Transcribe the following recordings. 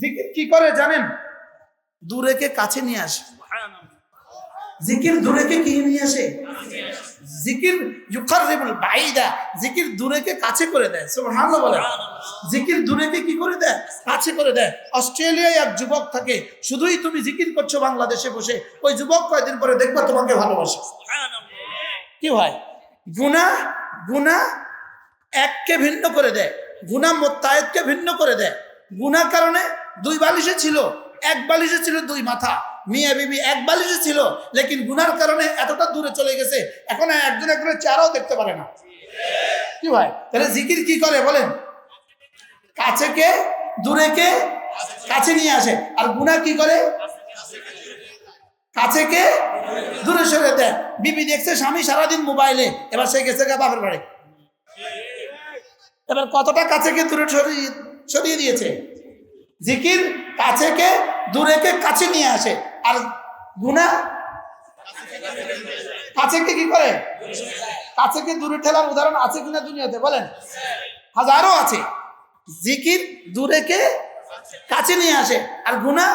জিকির কি করে জানেন? দূরেকে কাছে নিয়ে আসে? জিকির দূরেকে কি নিয়ে আসে? জিকির ইউকাররিবুল বাইদা। জিকির দূরেকে কাছে করে দেয়? সুবহানাল্লাহ বলে জিকির দূরেকে কি করে দেয়? কাছে করে দেয়। অস্ট্রেলিয়ায় এক যুবক থাকে শুধুই তুমি জিকির করছ বাংলাদেশে বসে। ওই যুবক কয়দিন পরে দেখবা তোমাকে ভালোবাসে। কি হয়? গুনা গুনা এককে ভিন্ন করে দেয়। গুনা মোত্তায়েদকে ভিন্ন করে দেয়। গুনার কারণে দুই বালিশে ছিল, এক বালিশে ছিল দুই মাথা। মিয়া বিবি এক বালিশে ছিল, লেকিন গুনার কারণে এতটা দূরে চলে গেছে, এখন একজন একজনের চেহারাও দেখতে পারে না। কি ভাই? তাহলে জিকির কি করে বলেন? কাছে কে? দূরে কে? কাছে নিয়ে আসে। আর গুনা কি করে? কাছে কে? দূরে সরে দেয়। বিবি দেখছে স্বামী সারাদিন মোবাইলে, এবার সে গেছে গা বাপের বাড়ি। এবার কতটা কাছে কে দূরে সরিয়ে সরিয়ে দিয়েছে। জিকির কাছে কে, দূরে কে, কাছে নিয়ে আসে। আর গুনা কাছে কে করে? কাছে কে দূরে ঠেলার উদাহরণ আছে কিনা দুনিয়াতে বলেন। হাজারো আছে। জিকির দূরে কে, কাছে নিয়ে আসে। আর গুনা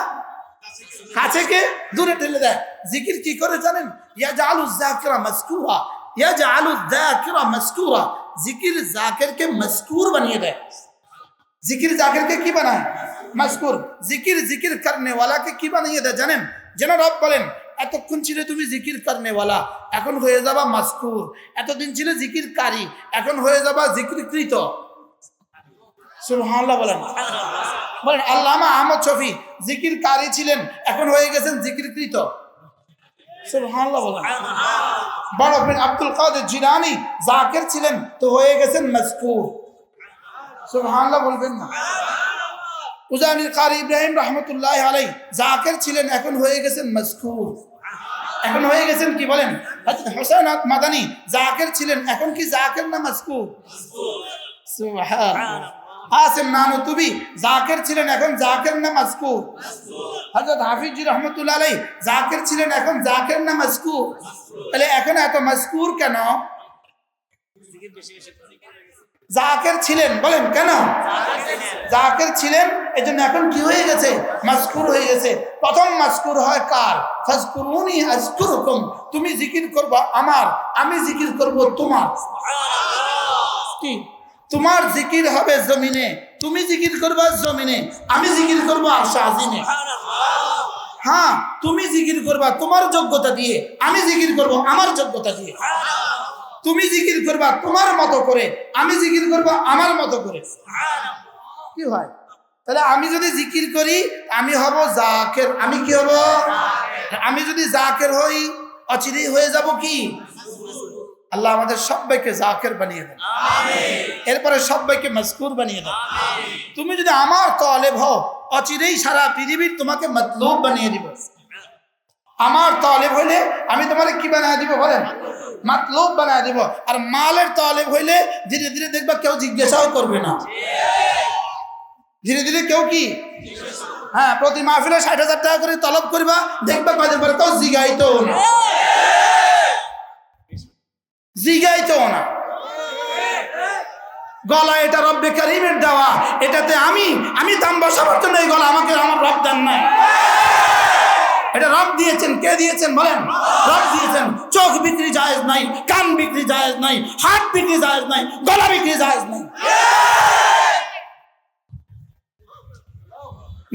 কাছে কে দূরে ঠেলে দেয়। জিকির কি করে জানেন? ইয়া জালু জাকিরা মাসকুরা ইয়া জালু জাকিরা মাসকুরা জিকির জাকিরকে মস্কুর বানিয়ে দেয়। জিকির জাকিরকে কি বানায়? মাসকুর জিকির জিকির করনে ওয়ালাকে কি বানিয়ে দেয় জানেন? যেন রব বলেন, এতক্ষণ ছিল তুমি জিকির করনে ওয়ালা এখন হয়ে যাবা মাসকুর এতদিন ছিল জিকির কারি এখন হয়ে যাবা জিকিরকৃত। সুবহানাল্লাহ বলেন। আল্লামা আহমদ শফি জিকির কারি ছিলেন, এখন হয়ে গেছেন জিকিরকৃত। বড় আব্দুল কাদের জিলানী জাকির ছিলেন, তো হয়ে গেছেন মজকুর। সুবহানাল্লাহ বলবেন না। উজানির কারি ইব্রাহিম রহমতুল্লাহ আলাই জাকির ছিলেন, এখন হয়ে গেছেন মজকুর। এখন হয়ে গেছেন কি বলেন? হোসেন মাদানি, জাকির ছিলেন, এখন কি জাকির না মজকুর? আসিম নানুতুবি, জাকির ছিলেন, এখন জাকির না মজকুর? হযরত হাফিজ রহমতুল্লাহ আলাই জাকির ছিলেন, এখন জাকির না মজকুর? তাহলে এখন এত মজকুর কেন? জাকির ছিলেন, বলেন, কেন? জাকির ছিলেন এই জন্য এখন কি হয়ে গেছে? মাসকুর হয়ে গেছে। প্রথম মাসকুর হয় কার? ফাজকুরুনি তুমি জিকির করবা আমার, আমি জিকির করব তোমার। কি? তোমার জিকির হবে জমিনে, তুমি জিকির করবা জমিনে, আমি জিকির করব আশা হ্যাঁ তুমি জিকির করবা তোমার যোগ্যতা দিয়ে, আমি জিকির করব আমার যোগ্যতা দিয়ে। তুমি জিকির করবা তোমার মতো করে আমি জিকির করব আমার মতো করে। কি হয়? তাহলে আমি যদি জিকির করি আমি হব জাকের। আমি কি হব? আমি যদি জাকের হই অচিরেই হয়ে যাব কি? আল্লাহ আমাদের সবাইকে জাকের বানিয়ে দেন। এরপরে সবাইকে মজকুর বানিয়ে দেন। তুমি যদি আমার তলেব হও অচিরেই সারা পৃথিবীর তোমাকে মতলুব বানিয়ে দিব। আমার তলেব হইলে আমি তোমাকে কি বানিয়ে দিব বলেন? মাতলুব বানিয়ে দিব। আর মালের তলেব হইলে ধীরে ধীরে দেখবা কেউ জিজ্ঞাসাও করবে না। ধীরে ধীরে কেউ কি? হ্যাঁ প্রতি মাহফিলে ষাট হাজার টাকা করে তলব করবা, দেখবা কয়দিন পরে কেউ জিগাইতো না। জিগাইতো না। গলা এটা রব্বে কারিমের দেওয়া। এটাতে আমি আমি দাম বসাবার জন্য এই গলা আমাকে আমার রব দেন নাই। এটা রব দিয়েছেন, কে দিয়েছেন বলেন? রব দিয়েছেন। চোখ বিক্রি জায়েজ নাই, কান বিক্রি জায়েজ নাই, হাত বিক্রি জায়েজ নাই, গলা বিক্রি জায়েজ নাই।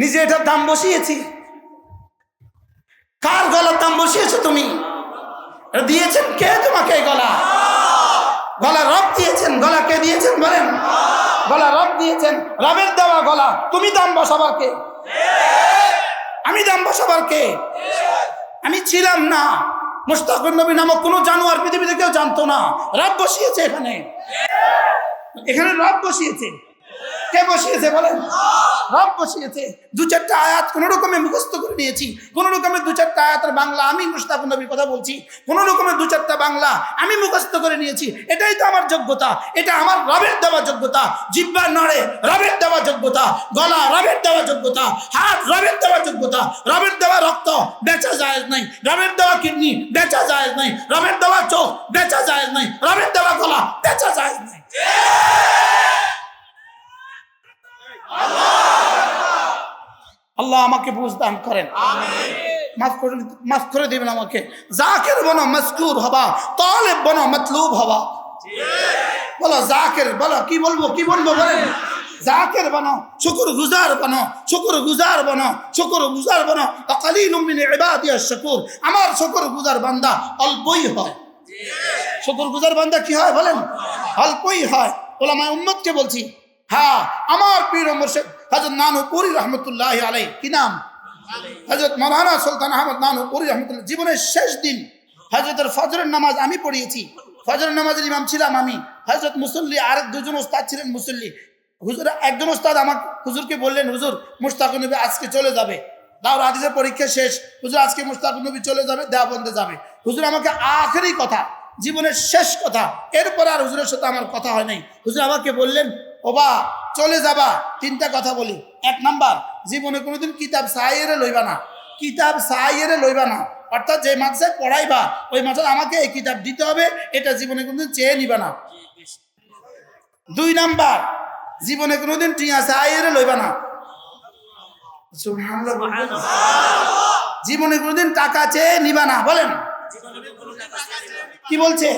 নিজে এটার দাম বসিয়েছি। কার গলার দাম বসিয়েছো তুমি? দিয়েছেন কে তোমাকে গলা? গলা রব দিয়েছেন, গলা কে দিয়েছেন বলেন? গলা রব দিয়েছেন, রবের দেওয়া গলা। তুমি দাম বসাবার কে? আমি দাম বসাবার কে আমি ছিলাম না। মুস্তাকুর নবী নামক কোনো জানোয়ার পৃথিবীতে কেউ জানতো না। রব বসিয়েছে এখানে। এখানে রব বসিয়েছে। কে বসিয়েছে বলেন? রব বসিয়েছে। দু চারটা আয়াত কোনো রকমে মুখস্থ করে নিয়েছি। কোনো রকমে দু চারটা আয়াতের বাংলা আমি মুস্তাফুর নবীর কথা বলছি। কোনো রকমে দু চারটা বাংলা আমি মুখস্থ করে নিয়েছি। এটাই তো আমার যোগ্যতা। এটা আমার রবের দেওয়া যোগ্যতা। জিব্বার নড়ে, রবের দেওয়া যোগ্যতা। গলা রবের দেওয়া যোগ্যতা। হাত রবের দেওয়া যোগ্যতা। রবের দেওয়া রক্ত বেচা যায় নাই। রবের দেওয়া কিডনি বেচা যায় নাই। রবের দেওয়া চোখ বেচা যায় নাই। রবের দেওয়া গলা বেচা যায় নাই। আল্লাহ আমাকে বুঝ দান করেন। মাফ করে, মাফ আমাকে। জাকের বনো মজকুর হবা, তালেব বনো মতলুব হবা। বলো, জাকের বলো, কি বলব কি বলব বলেন? জাকের বানো শুকুর গুজার বানো শুকুর গুজার বানো শুকুর গুজার বানো অকালিল মিন ইবাদিয়াশ শাকুর। আমার শুকুর গুজার বান্দা অল্পই হয়। শুকুর গুজার বান্দা কি হয় বলেন? অল্পই হয়। ওলামায় উম্মতকে বলছি হ্যাঁ আমার পীর মুর্শিদ হযরত নানুপুরি রহমতুল্লাহ আলাই কি নাম? হযরত মৌলানা সুলতান আহমদ নানুপুরি রহমতুল্লাহ, জীবনের শেষ দিন, হযরতের ফজরের নামাজ আমি পড়িয়েছি। ফজরের নামাজের ইমাম ছিলাম আমি। হযরত মুসল্লি আর দুজন ওস্তাদ ছিলেন মুসল্লি। হুজুর, একজন ওস্তাদ আমার হুজুরকে বললেন, হুজুর মুস্তাক নবী আজকে চলে যাবে। দাওর হাদিসের পরীক্ষা শেষ। হুজুর, আজকে মুস্তাক নবী চলে যাবে, দেওবন্দে যাবে। হুজুর, আমাকে আখেরি কথা, জীবনের শেষ কথা, এরপর আর হুজুরের সাথে আমার কথা হয় নাই। হুজুর আমাকে বললেন ওবা, চলে যাবা। তিনটা কথা বলি। এক নাম্বার, জীবনে কোনোদিন কিতাব সাইয়েরে লইবা না। কিতাব সাইয়েরে লইবা না। অর্থাৎ যে মাদ্রাসায় পড়াইবা, ওই মাদ্রাসা আমাকে এই কিতাব দিতে হবে, এটা জীবনে কোনোদিন চেয়ে নিবা না। দুই নাম্বার, জীবনে কোনোদিন টিয়া সাইয়েরে লইবা না। জীবনে কোনোদিন টাকা চেয়ে নিবা না, বলেন। কি বলছে?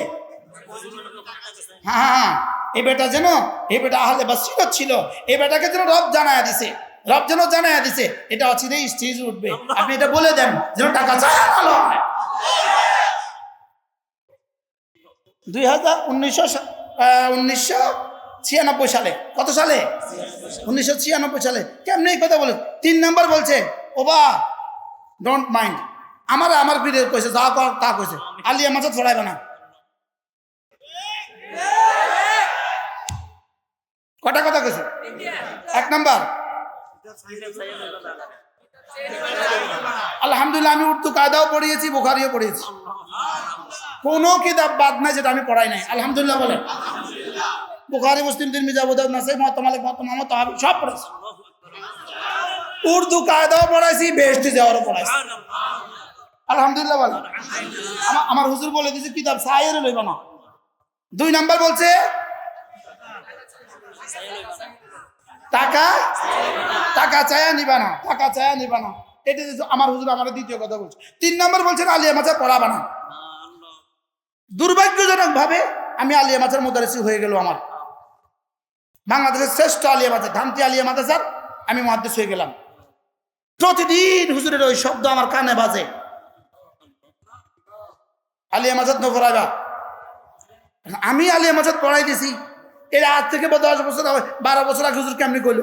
হ্যাঁ হ্যাঁ এই বেটা যেন এই বেটা আহলে বাসিরত ছিল। এই বেটাকে যেন রব জানায় দিছে। রব যেন জানায় দিছে। এটা অচিরেই স্টেজ উঠবে। আপনি এটা বলে দেন, যেন টাকা চায় দুই হাজার উনিশশো উনিশশো ছিয়ানব্বই সালে। কত সালে? উনিশশো ছিয়ানব্বই সালে। কেমনি এই কথা বলে তিন নাম্বার বলছে ওবা ডোন্ট মাইন্ড আমার আমার পিড়ে কইছে, যা তা কইছে। আলিয়া মাথা ছড়াইবে না। কটা কথা কইছে? এক নাম্বার। আলহামদুলিল্লাহ, আমি উর্দু কায়দাও পড়িয়েছি, বুখারিও পড়িয়েছি। কোনো কিতাব বাদ নাই যেটা আমি পড়াই নাই। আলহামদুলিল্লাহ বলেন। বুখারি, মুসলিম তিন মিজাবুদ্দান নাসাই মহাত্মা মালিক মহাত্মা মোহাম্মদ তাহাবি সব পড়েছি উর্দু কায়দাও পড়াইছি বেস্ট যাওয়ারও পড়াইছি। আলহামদুলিল্লাহ বলেন। আমার হুজুর বলে দিয়েছে, কিতাব সাইয়ের লইব না। দুই নাম্বার বলছে টাকা? টাকা চায়া নিবা না, টাকা চায়া নিবা না। এটা আমার হুজুর আমার দ্বিতীয় কথা বলছে। তিন নম্বর বলছেন, আলিয়া মাছা পড়াবা না দুর্ভাগ্যজনক ভাবে আমি আলিয়া মাছের মোদারেসি হয়ে গেল আমার। বাংলাদেশের শ্রেষ্ঠ আলিয়া মাছা ধামতি আলিয়া মাদ্রাসার আমি মহাদ্দেশ হয়ে গেলাম। প্রতিদিন হুজুরের ওই শব্দ আমার কানে বাজে। আলিয়া মাজাদ ন পড়াইবা আমি আলিয়া মাজাদ পড়াই দিছি এর আজ থেকে বা দশ বছর বারো বছর আগে হুজুর কেমনি কইল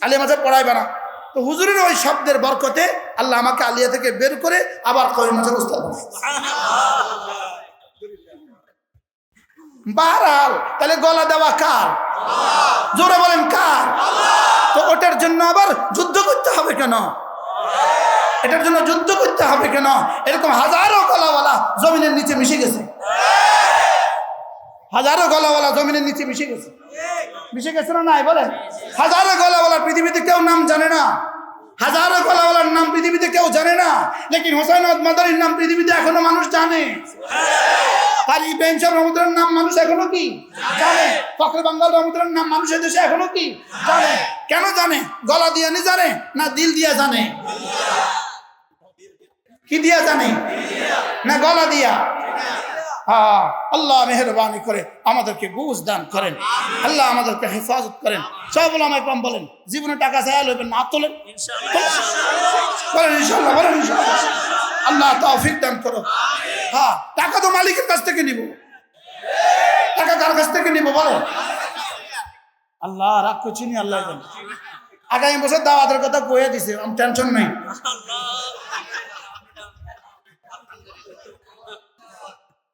আলিয়া মাজাদ পড়াইবা না তো হুজুরের ওই শব্দের বরকতে আল্লাহ আমাকে আলিয়া থেকে বের করে আবার কয় মাজাদ উস্তাদ বানাইছে। তাহলে গলা দেওয়া কার? জোরে বলেন কার? তো ওটার জন্য আবার যুদ্ধ করতে হবে কেন? এটার জন্য যুদ্ধ করতে হবে কেন? এরকম হাজারো গলাওয়ালা জমিনের নিচে মিশে গেছে। হাজারো গলাওয়ালা জমিনের নিচে মিশে গেছে। মিশে গেছে না নাই, বলেন। হাজারো গলাওয়ালা পৃথিবীতে কেউ নাম জানে না। হাজারো গলাওয়ালার নাম পৃথিবীতে কেউ জানে না। লেকিন হোসেন মাদারির নাম পৃথিবীতে এখনও মানুষ জানে। আর ইব্রাহিম সাহেব রহমতুল্লাহর নাম মানুষ এখনও কি? জানে। ফখরে বাঙ্গাল রহমতুল্লাহর নাম মানুষের দেশে এখনও কি? জানে। কেন জানে? গলা দিয়ে নি জানে না দিল দিয়া জানে? কি দিয়া জানে? না গলা দিয়া? হ্যাঁ আল্লাহ মেহরবানি করে আমাদেরকে বুঝ দান করেন। আল্লাহ আমাদেরকে হেফাজত করেন। সব আমায় কম বলেন, জীবনে টাকা চাইয়া লইবেন না তোলেন। আল্লাহ তৌফিক দান করো হ্যাঁ টাকা তো মালিকের কাছ থেকে নিব। টাকা কার কাছ থেকে নিব বলো আল্লাহ, রাগ করছি নি, আল্লাহ। আগামী বছর দাওয়াতের কথা কয়ে দিছে আমার টেনশন নাই।